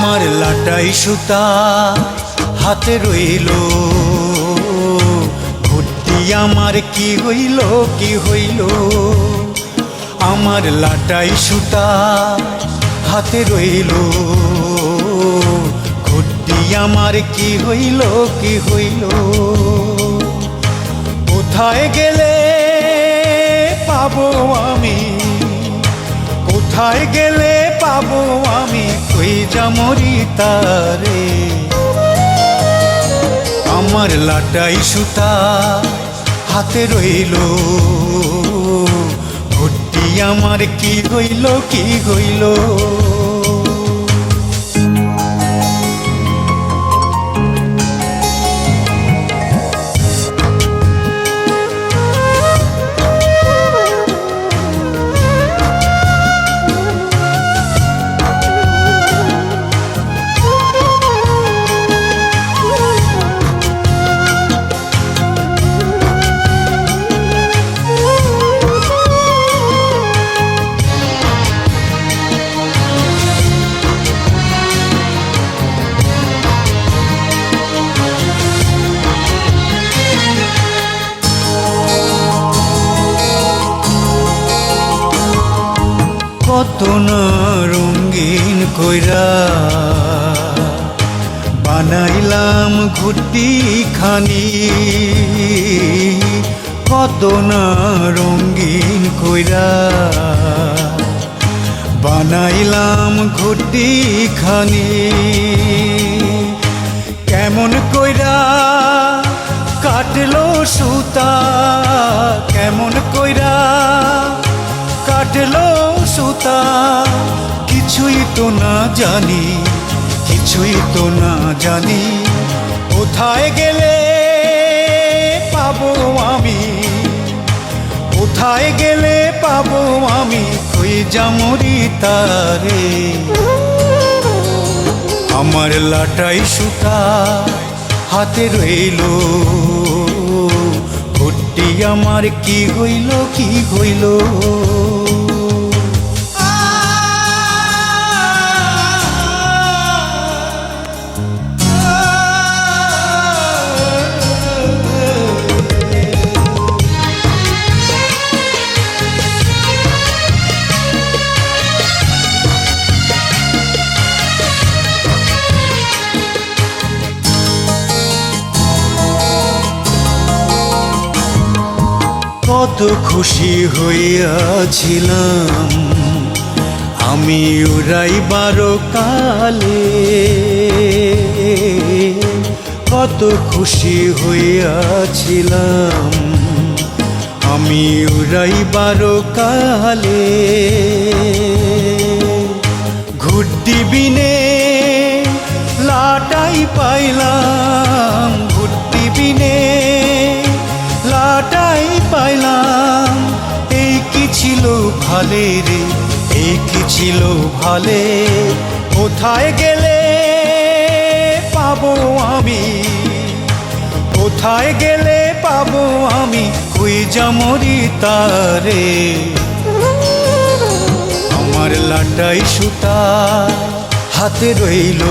আমার লাটাই সুতা হাতে রইল। ঘুরতি আমার কি হইল কি হইল? আমার লাটাই সুতা হাতে রইল। ঘুরতি আমার কি হইল কি হইল? কোথায় গেলে পাবো আমি? কোথায় গেলে জামরি তারে। আমার লাটাই সুতা হাতে রইল। ভর্তি আমার কি হইল কি হইল? কত না রঙিন কইরা বানাইলাম ঘুটি খানি কত না রঙিন কইরা বানাইলাম ঘুটি খানি কেমন কইরা কাটলো সুতা, কেমন কইরা কাটলো সুতা কিছুই তো না জানি, কিছুই তো না জানি, কোথায় গেলে পাবো আমি? কোথায় গেলে পাবো আমি? কই জামরি তারে? আমার লাটাই সুতা হাতে রইল ঘুরটি আমার কি হইল কি হইল? কত খুশি হইয়াছিলাম। আমি উড়াই বারো কালে কত খুশি হইয়াছিলাম। আমি উড়াই বারো কালে ঘুরতি বিনে লাটাই পাইলাম। ঘুরতি বিনে লাটাই পাইলাম। এই কি ছিল ভালে রে কি ছিল ভালে? কোথায় গেলে পাবো আমি? কোথায় গেলে পাবো আমি? কই জামরি তারে আমার লাটাই সুতা হাতে রইল।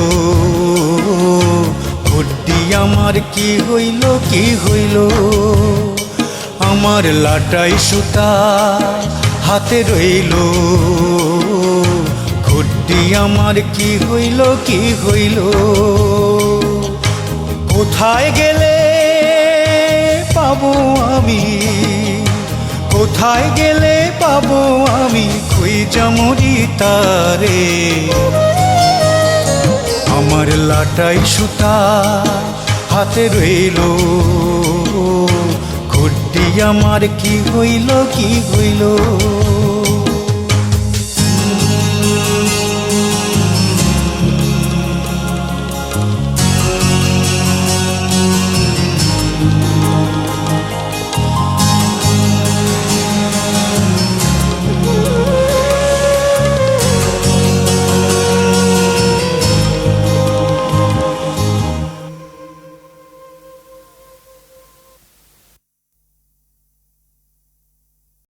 ঘুরটি আমার কি হইল কি হইল? আমার লাটাই সুতা হাতে রইল। ঘুরটি আমার কি হইল কি হইল? কোথায় গেলে পাবো আমি? কোথায় গেলে পাবো আমি? কই জামরি তারে। আমার লাটাই সুতা হাতে রইল। ঘুরটি আমার কি হইল কি হইল?